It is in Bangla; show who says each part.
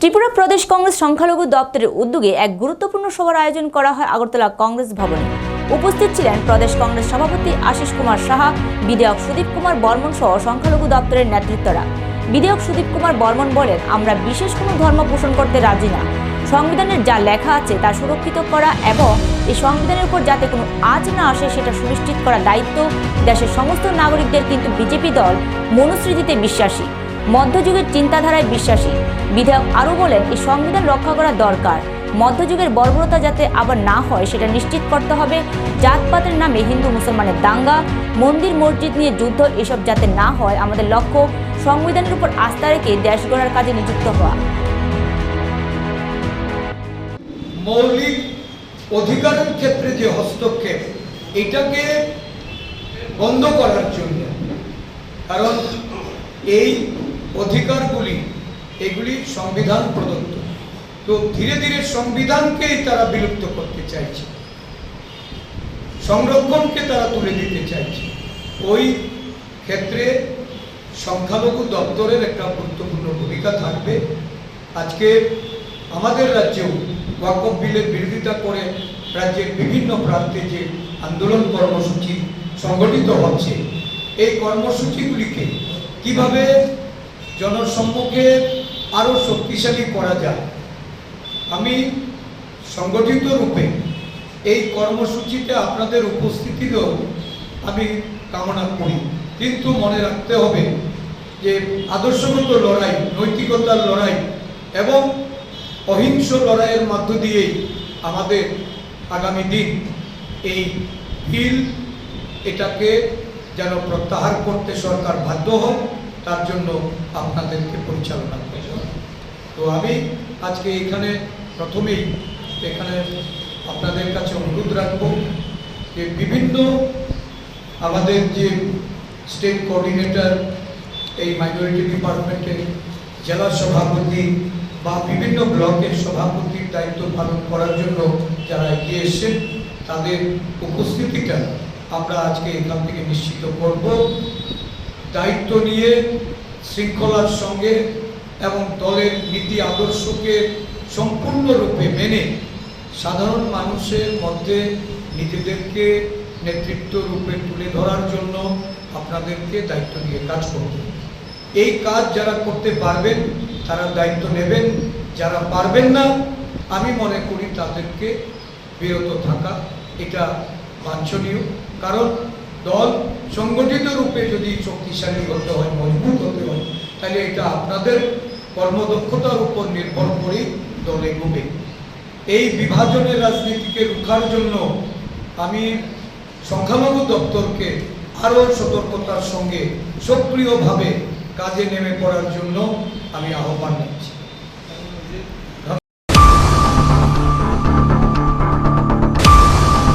Speaker 1: ত্রিপুরা প্রদেশ কংগ্রেস সংখ্যালঘু দপ্তরের উদ্যোগে এক গুরুত্বপূর্ণ সভার আয়োজন করা হয় আগরতলা কংগ্রেস ভবনে। উপস্থিত ছিলেন প্রদেশ কংগ্রেস সভাপতি আশিস কুমার সাহা, বিধায়ক সুদীপ কুমার বর্মন সহ সংখ্যালঘু দপ্তরের নেতৃত্বরা। বিধায়ক সুদীপ কুমার বর্মন বলেন, আমরা বিশেষ কোনো ধর্ম পোষণ করতে রাজি না। সংবিধানের যা লেখা আছে তা সুরক্ষিত করা এবং এই সংবিধানের উপর যাতে কোনো আজ না আসে সেটা সুনিশ্চিত করা দায়িত্ব দেশের সমস্ত নাগরিকদের, কিন্তু বিজেপি দল মনুস্মৃতিতে বিশ্বাসী। মধ্যযুগের চিন্তাধারায় বিশ্বাসী। বিধায়ক আরও বলেন, এই সংবিধান রক্ষা করা দরকার। মধ্যযুগের বর্বরতা যাতে আবার না হয়, সেটা নিশ্চিত করতে হবে। জাতপাতের নামে হিন্দু মুসলমানের দাঙ্গা, মন্দির, মসজিদ নিয়ে যুদ্ধ, এসব যাতে না হয়, আমাদের লক্ষ্য সংবিধানের উপর আস্থা রেখে দেশ গড়ার কাজে নিযুক্ত হওয়া।
Speaker 2: মৌলিক অধিকারের ক্ষেত্রে যে হস্তক্ষেপ, এটাকে বন্ধ করার জন্য। কারণ এই অধিকারগুলি, এগুলি সংবিধান প্রদত্ত। তো ধীরে ধীরে সংবিধানকেই তারা বিলুপ্ত করতে চাইছে। সংরক্ষণকে তারা তুলে দিতে চাইছে। ওই ক্ষেত্রে সংখ্যালঘু দপ্তরের একটা গুরুত্বপূর্ণ ভূমিকা থাকবে। আজকে আমাদের রাজ্যেও ওয়াকফ বিলের বিরোধিতা করে রাজ্যের বিভিন্ন প্রান্তে যে আন্দোলন কর্মসূচি সংগঠিত হচ্ছে, এই কর্মসূচিগুলিকে কীভাবে জনসম্মুখে আরও শক্তিশালী করা যায়। আমি সংগঠিত রূপে এই কর্মসূচিতে আপনাদের উপস্থিতিরও আমি কামনা করি। কিন্তু মনে রাখতে হবে যে আদর্শগত লড়াই, নৈতিকতার লড়াই এবং অহিংস লড়াইয়ের মধ্য দিয়েই আমাদের আগামী দিন এই বিল এটাকে যেন প্রত্যাহার করতে সরকার বাধ্য হোক। তার জন্য আপনাদেরকে পরিচালনা হবে তো আমি আজকে এখানে প্রথমেই এখানে আপনাদের কাছে অনুরোধ রাখব যে বিভিন্ন আমাদের যে স্টেট কোঅর্ডিনেটর এই মাইনরিটি ডিপার্টমেন্টের জেলা সভাপতি বা বিভিন্ন ব্লকের সভাপতির দায়িত্ব পালন করার জন্য যারা এগিয়ে এসেছেন, তাদের উপস্থিতিটা আমরা আজকে এখান থেকে নিশ্চিত করব। দায়িত্ব নিয়ে শৃঙ্খলার সঙ্গে এবং দলের নীতি আদর্শকে সম্পূর্ণরূপে মেনে সাধারণ মানুষের মধ্যে নিজেদেরকে নেতৃত্ব রূপে তুলে ধরার জন্য আপনাদেরকে দায়িত্ব নিয়ে কাজ করতে এই কাজ যারা করতে পারবেন, তারা দায়িত্ব নেবেন। যারা পারবেন না, আমি মনে করি তাদেরকে বিরত থাকা, এটা বাঞ্ছনীয়। কারণ দল সংগঠিত রূপে যদি শক্তিশালী হতে হয়, মজবুত হতে হয়, তাহলে এটা আপনাদের কর্মদক্ষতার উপর নির্ভর করে দল এগোবে। এই বিভাজনের রাজনীতিকে রুখার জন্য আমি সংখ্যালঘু দপ্তরকে আরও সতর্কতার সঙ্গে সক্রিয়ভাবে কাজে নেমে পড়ার জন্য আমি আহ্বান নিচ্ছি